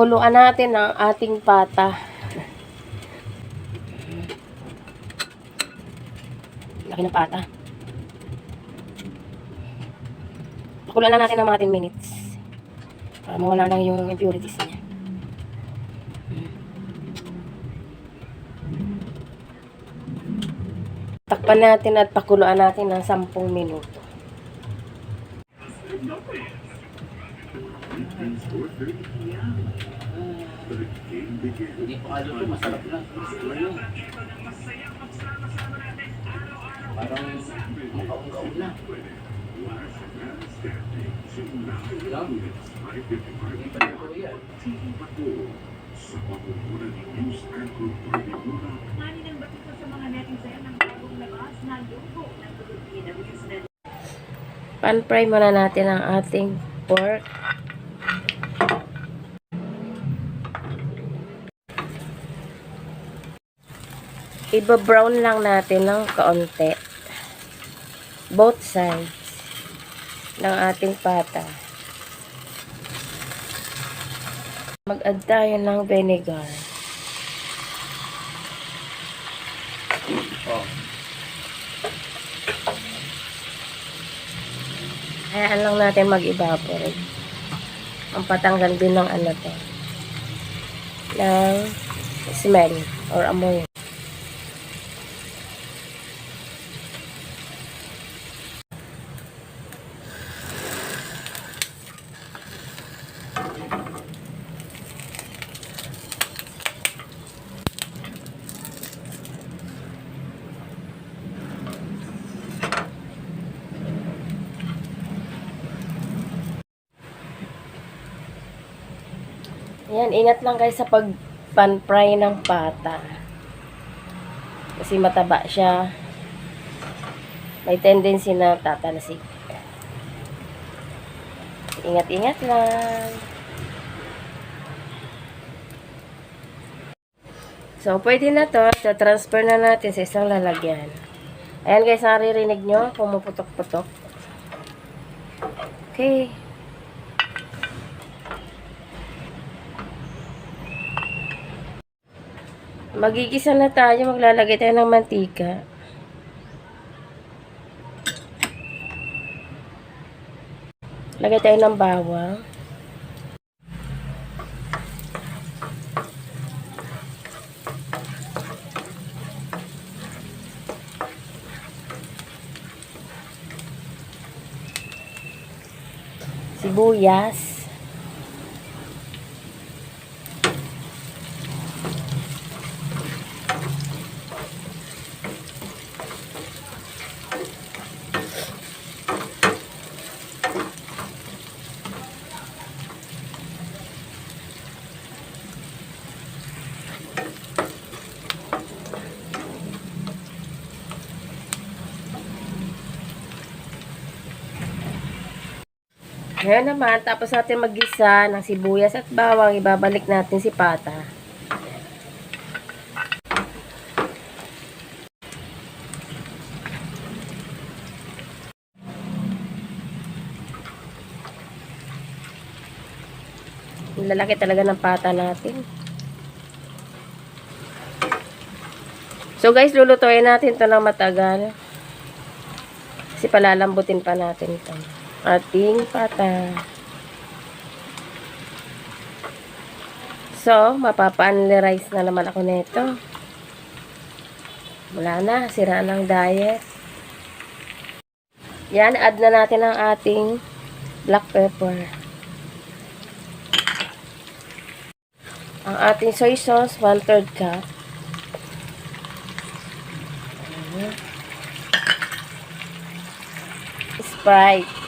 Pakuluan natin ang ating pata. Laki ng pata. Pakuluan lang natin ng mga 10 minutes. Para mawala lang yung impurities niya. Takpan natin at pakuluan natin ng 10 minuto. Hindi pa nga luto, masarap na. Gusto mo yun. Parang makaungkaw na. Lang. Hindi pa luto yan. Mani ng batito sa mga netizen ng bagong labas na luto ng na Pan-fry muna natin ang ating pork. Iba-brown lang natin ng kaunti. Both sides ng ating pata. Mag-add tayo ng vinegar. Oh. Hayaan lang natin mag-evaporate. Ang patanggal din ng ano to. Ng smell or amoy. Yan, ingat lang guys sa pag pan-fry ng pata. Kasi mataba siya. May tendency na tatalsik. Ingat-ingat lang. So, pwede na to. So, transfer na natin sa isang lalagyan. Ayan guys, naririnig nyo. Pumuputok-putok. Okay. Magigisa na tayo. Maglalagay tayo ng mantika. Lagay tayo ng bawang. Sibuyas. Ngayon naman, tapos natin maggisa ng sibuyas at bawang, ibabalik natin si pata. Lalaki talaga ng pata natin. So guys, lulutuin natin to ng matagal. Kasi palalambutin pa natin to ating pata. So, mapapa-analyze na naman ako nito. Wala na, sira ng diet. Yan, add na natin ang ating black pepper. Ang ating soy sauce, 1 3 cup. Sprite.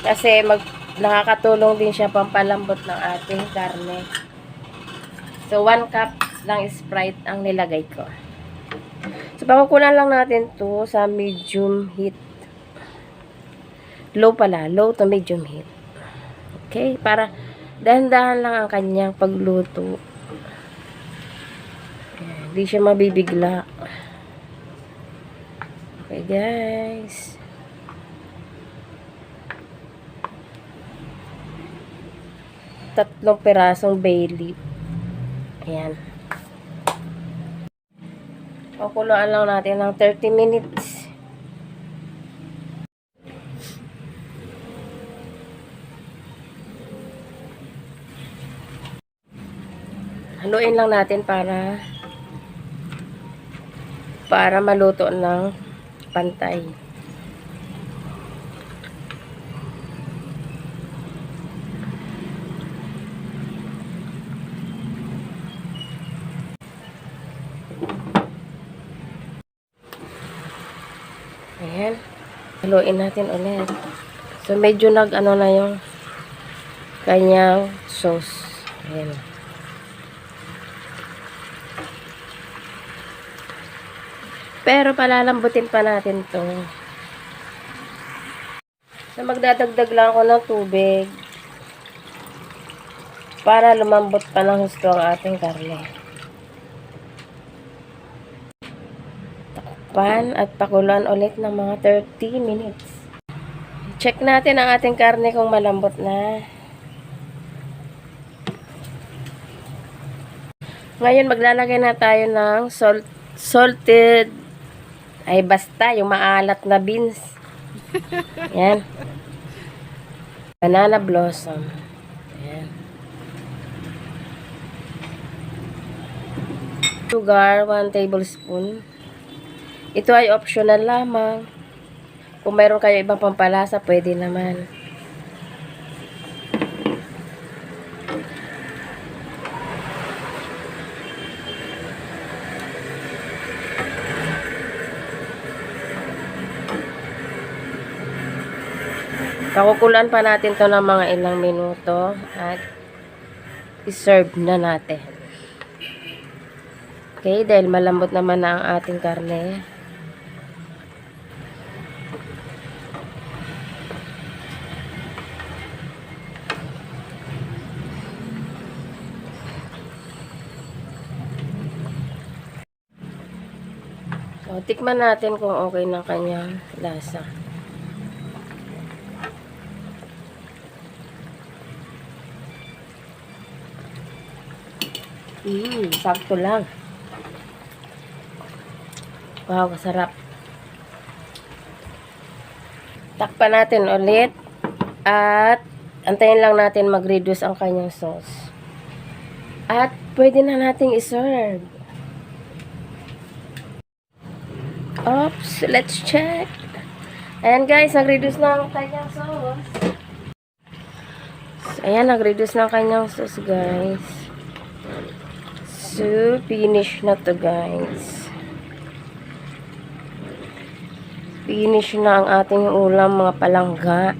Kasi mag nakakatulong din siya pampalambot ng ating karne. So, 1 cup lang Sprite ang nilagay ko. So, pakukulan lang natin to sa medium heat. Low pala. Low to medium heat. Okay? Para dahan-dahan lang ang kanyang pagluto. Hindi siya mabibigla. Okay, guys. Tatlong pirasong bay leaf. Ayan. Pakuluan lang natin ng 30 minutes. Haluin lang natin para para maluto ng pantay. Ayan. Haluin natin ulit. So, medyo nag, ano na yung kanyang sauce. Ayan. Pero palalambutin pa natin to. So, magdadagdag lang ako ng tubig para lumambot pa ng husto ang ating karne. Takpan at pakuluan ulit ng mga 30 minutes. Check natin ang ating karne kung malambot na. Ngayon maglalagay na tayo ng salt, salted ay basta yung maalat na beans. Yan. Banana blossom. Yan. Sugar, 1 tablespoon. Ito ay optional lamang. Kung mayroon kayo ibang pampalasa, pwede naman. Pakukulan pa natin to ng mga ilang minuto at i-serve na natin. Okay, dahil malambot naman na ang ating karne. So, tikman natin kung okay ng kanyang lasa. Mmm, sakto lang. Wow, kasarap. Takpan natin ulit. At, antayin lang natin mag-reduce ang kanyang sauce. At, pwede na nating iserve. Oops, let's check. Ayan guys, nag-reduce na ang kanyang sauce. Ayan, nag-reduce na ang kanyang sauce guys. So, finish na to guys. Finish na ang ating ulam mga palangga.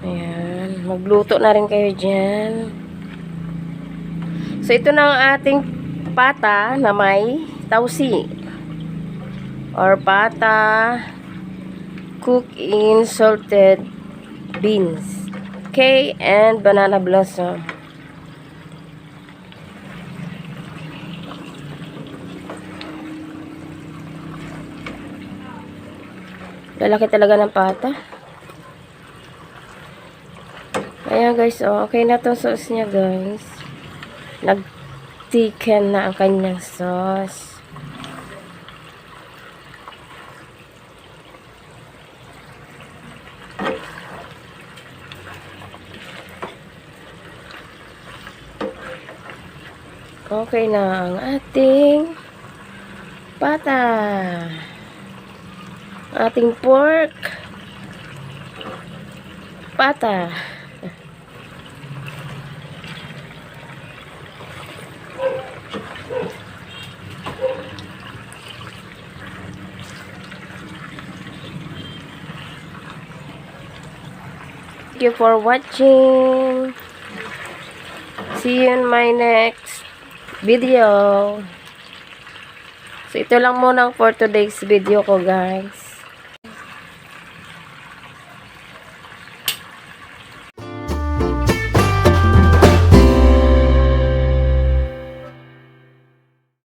Ayan. Magluto na rin kayo dyan. So, ito na ang ating pata na may tausi. Or pata cook in salted beans. Okay, and banana blossom. Lalaki talaga ng pata. Ayan guys, oh, okay na to sauce niya guys. Nag-thicken na ang kanyang sauce. Okay na ang ating pata. Ating pork. Pata. Thank you for watching. See you in my next video. So, ito lang muna for today's video ko, guys.